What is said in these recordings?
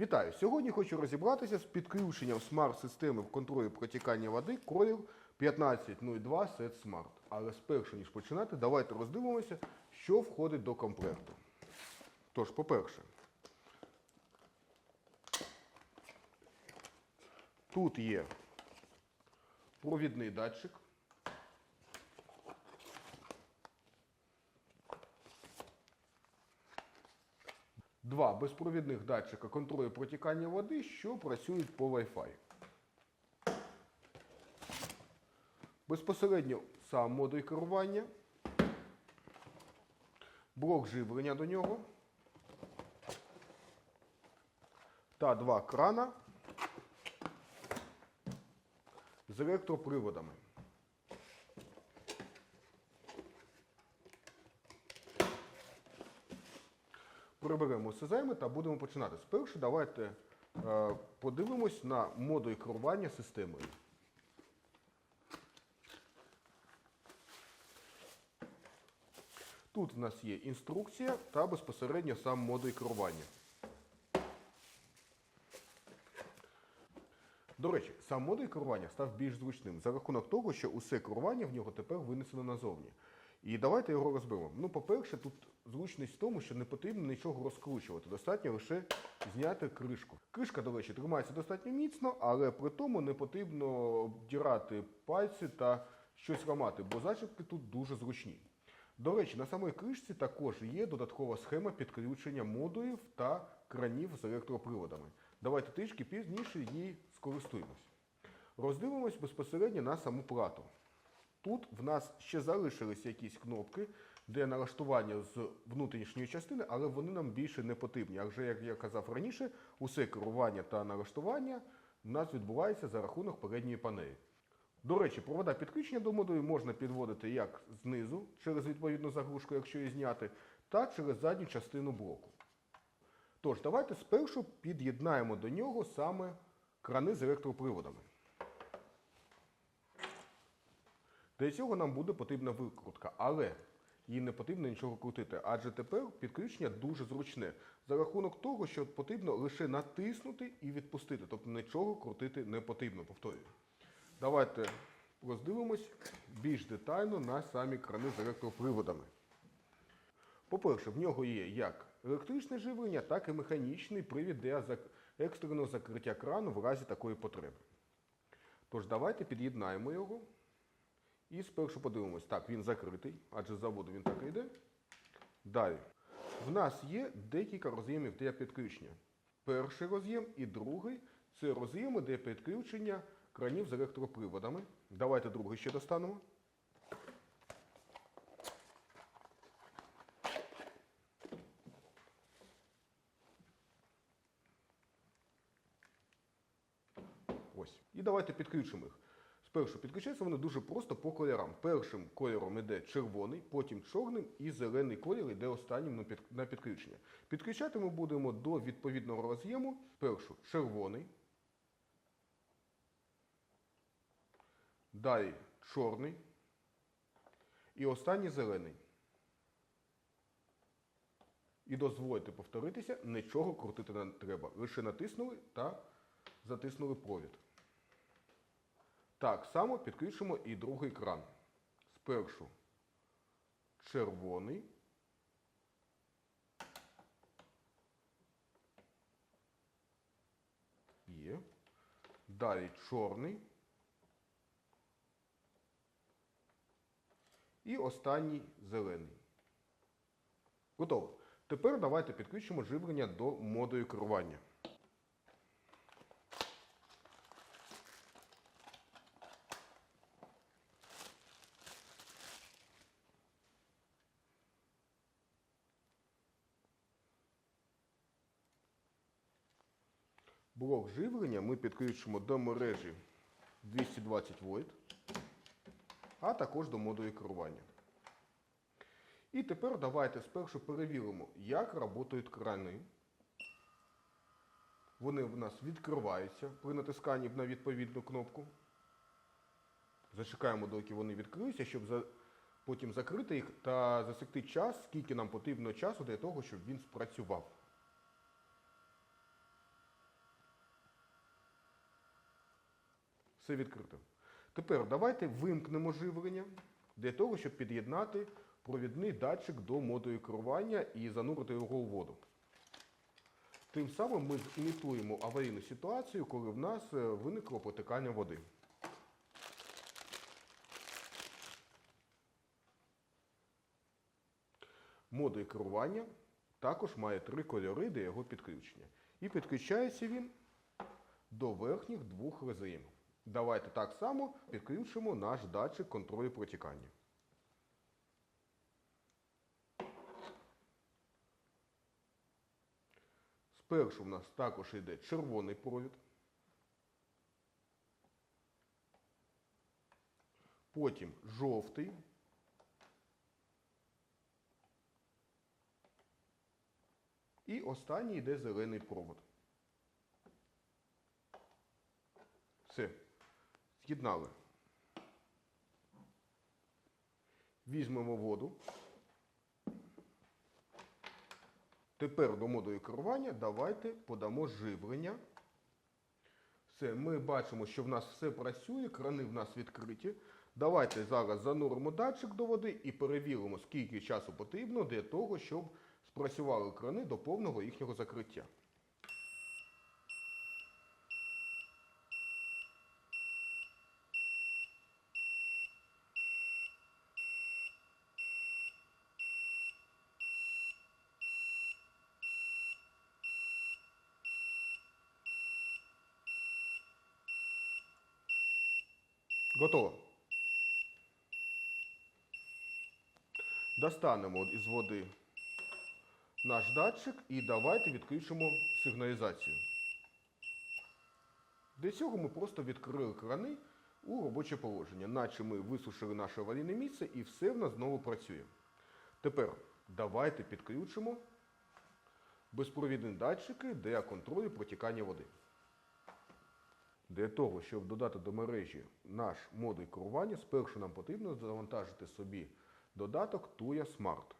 Вітаю! Сьогодні хочу розібратися з підключенням смарт-системи в контролі протікання води Колір 1502 Set Smart. Але спершу, ніж починати, давайте роздивимося, що входить до комплекту. Тож, по-перше, тут є провідний датчик. Два безпровідних датчика контролю протікання води, що працюють по Wi-Fi. Безпосередньо сам модуль керування, блок живлення до нього та два крана з електроприводами. Приберемо все займе та будемо починати. Спершу давайте е, подивимось на модуль керування системою. Тут в нас є інструкція та безпосередньо сам модуль керування. До речі, сам модуль керування став більш зручним за рахунок того, що усе керування в нього тепер винесено назовні. І давайте його розберемо. Ну, по-перше, тут зручність в тому, що не потрібно нічого розкручувати. Достатньо лише зняти кришку. Кришка, до речі, тримається достатньо міцно, але при тому не потрібно обдирати пальці та щось ламати, бо зачіпки тут дуже зручні. До речі, на самій кришці також є додаткова схема підключення модулів та кранів з електроприводами. Давайте трішки пізніше її скористуємось. Роздивимось безпосередньо на саму плату. Тут в нас ще залишились якісь кнопки для налаштування з внутрішньої частини, але вони нам більше не потрібні. Адже, як я казав раніше, усе керування та налаштування в нас відбувається за рахунок передньої панелі. До речі, провода підключення до модулю можна підводити як знизу через відповідну заглушку, якщо її зняти, так через задню частину блоку. Тож, давайте спершу під'єднаємо до нього саме крани з електроприводами. Для цього нам буде потрібна викрутка, але їй не потрібно нічого крутити, адже тепер підключення дуже зручне за рахунок того, що потрібно лише натиснути і відпустити, тобто нічого крутити не потрібно, повторюю. Давайте роздивимось більш детально на самі крани з електроприводами. По-перше, в нього є як електричне живлення, так і механічний привід для екстреного закриття крану в разі такої потреби. Тож давайте під'єднаємо його. І спершу подивимось, так, він закритий, адже з заводу він так і йде. Далі. В нас є декілька роз'ємів для підключення. Перший роз'єм і другий це роз'єми для підключення кранів з електроприводами. Давайте другий ще достанемо. Ось. І давайте підключимо їх. Спершу підключаються вони дуже просто по кольорам. Першим кольором йде червоний, потім чорним і зелений колір йде останнім на підключення. Підключати ми будемо до відповідного роз'єму. Першу червоний. Далі чорний. І останній зелений. І дозвольте повторитися, нічого крутити не треба. Лише натиснули та затиснули провід. Так само підключимо і другий кран. Спершу червоний. Є. Далі чорний. І останній зелений. Готово. Тепер давайте підключимо живлення до модулю керування. Блок живлення ми підключимо до мережі 220 вольт, а також до модулю керування. І тепер давайте спершу перевіримо, як працюють крани. Вони в нас відкриваються при натисканні на відповідну кнопку. Зачекаємо, доки вони відкриються, щоб за... потім закрити їх та засекти час, скільки нам потрібно часу для того, щоб він спрацював. Все відкрито. Тепер давайте вимкнемо живлення для того, щоб під'єднати провідний датчик до модулю керування і занурити його у воду. Тим самим ми зімітуємо аварійну ситуацію, коли в нас е, виникло протикання води. Модуль керування також має три кольори для його підключення. І підключається він до верхніх двох резин. Давайте так само підключимо наш датчик контролю протікання. Спершу в нас також йде червоний провід. Потім жовтий. І останній йде зелений провод. Все. З'єднали. Візьмемо воду. Тепер до модулю керування давайте подамо живлення. Все, ми бачимо, що в нас все працює, крани в нас відкриті. Давайте зараз зануримо датчик до води і перевіримо, скільки часу потрібно для того, щоб спрацювали крани до повного їхнього закриття. Готово. Достанемо із води наш датчик і давайте відключимо сигналізацію. Для цього ми просто відкрили крани у робоче положення, наче ми висушили наше аварійне місце і все в нас знову працює. Тепер давайте підключимо безпровідні датчики для контролю протікання води. Для того, щоб додати до мережі наш модуль керування, спершу нам потрібно завантажити собі додаток Tuya Smart.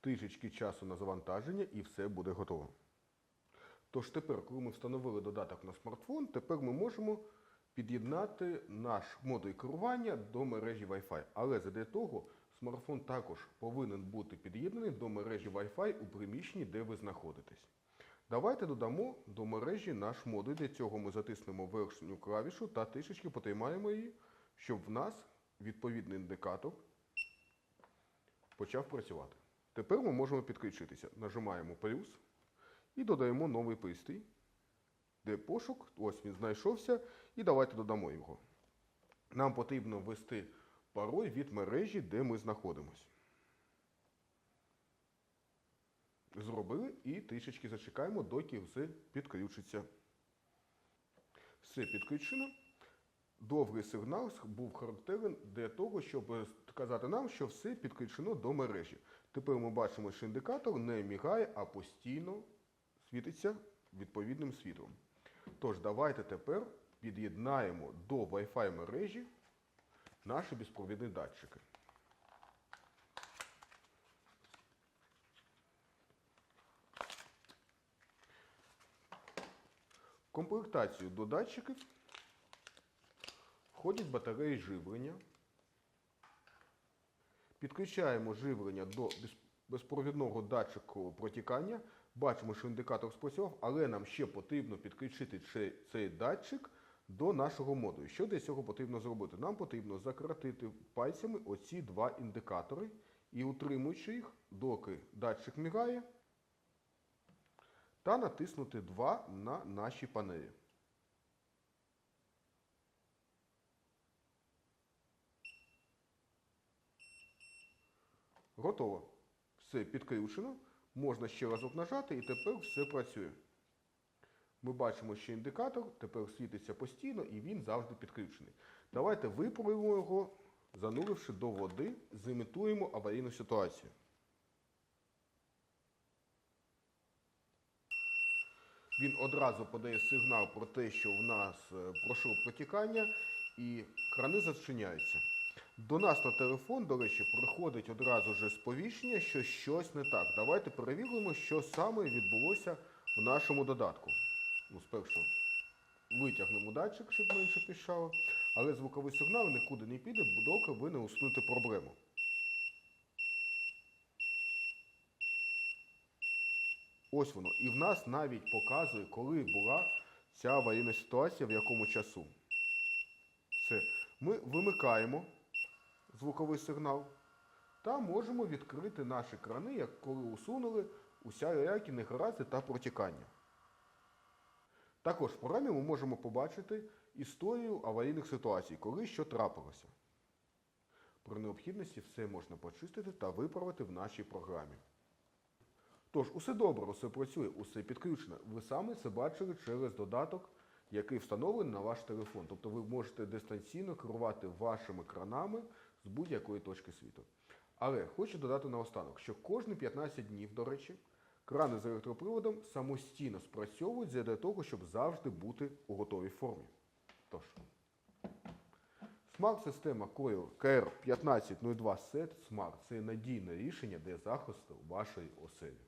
Трішечки часу на завантаження і все буде готово. Тож тепер, коли ми встановили додаток на смартфон, тепер ми можемо під'єднати наш модуль керування до мережі Wi-Fi. Але задля того смартфон також повинен бути під'єднаний до мережі Wi-Fi у приміщенні, де ви знаходитесь. Давайте додамо до мережі наш модуль. Для цього ми затиснемо верхню клавішу та трішечки потримаємо її, щоб в нас відповідний індикатор почав працювати. Тепер ми можемо підключитися. Нажимаємо плюс і додаємо новий пристрій. Де пошук, ось він знайшовся, і давайте додамо його. Нам потрібно ввести пароль від мережі, де ми знаходимося. Зробили і трішечки зачекаємо, доки все підключиться. Все підключено. Довгий сигнал був характерен для того, щоб сказати нам, що все підключено до мережі. Тепер ми бачимо, що індикатор не мігає, а постійно світиться відповідним світлом. Тож давайте тепер під'єднаємо до Wi-Fi мережі наші безпровідні датчики. Комплектацію до датчиків входять батареї живлення. Підключаємо живлення до безпровідного датчику протікання. Бачимо, що індикатор спрацював, але нам ще потрібно підключити цей датчик до нашого модулю. Що для цього потрібно зробити? Нам потрібно закратити пальцями оці два індикатори і утримуючи їх, доки датчик мігає, та натиснути 2 на нашій панелі. Готово. Все підключено. Можна ще разок нажати і тепер все працює. Ми бачимо, що індикатор тепер світиться постійно і він завжди підключений. Давайте випробуємо його, зануривши до води, зімітуємо аварійну ситуацію. Він одразу подає сигнал про те, що в нас е, пройшло протікання і крани зачиняються. До нас на телефон, до речі, приходить одразу же сповіщення, що щось не так. Давайте перевіримо, що саме відбулося в нашому додатку. Ну, спершу витягнемо датчик, щоб менше піщало, але звуковий сигнал нікуди не піде, доки ви не усунете проблему. Ось воно. І в нас навіть показує, коли була ця аварійна ситуація, в якому часу. Все. Ми вимикаємо звуковий сигнал та можемо відкрити наші крани, як коли усунули усякі негаразди та протікання. Також в програмі ми можемо побачити історію аварійних ситуацій, коли що трапилося. При необхідності все можна почистити та виправити в нашій програмі. Тож, усе добре, усе працює, усе підключено. Ви саме це бачили через додаток, який встановлений на ваш телефон. Тобто ви можете дистанційно керувати вашими кранами з будь-якої точки світу. Але хочу додати наостанок, що кожні 15 днів, до речі, крани з електроприводом самостійно спрацьовують для того, щоб завжди бути у готовій формі. Тож, смарт-система Coil KR1502 SET Smart – це надійне рішення для захисту вашої оселі.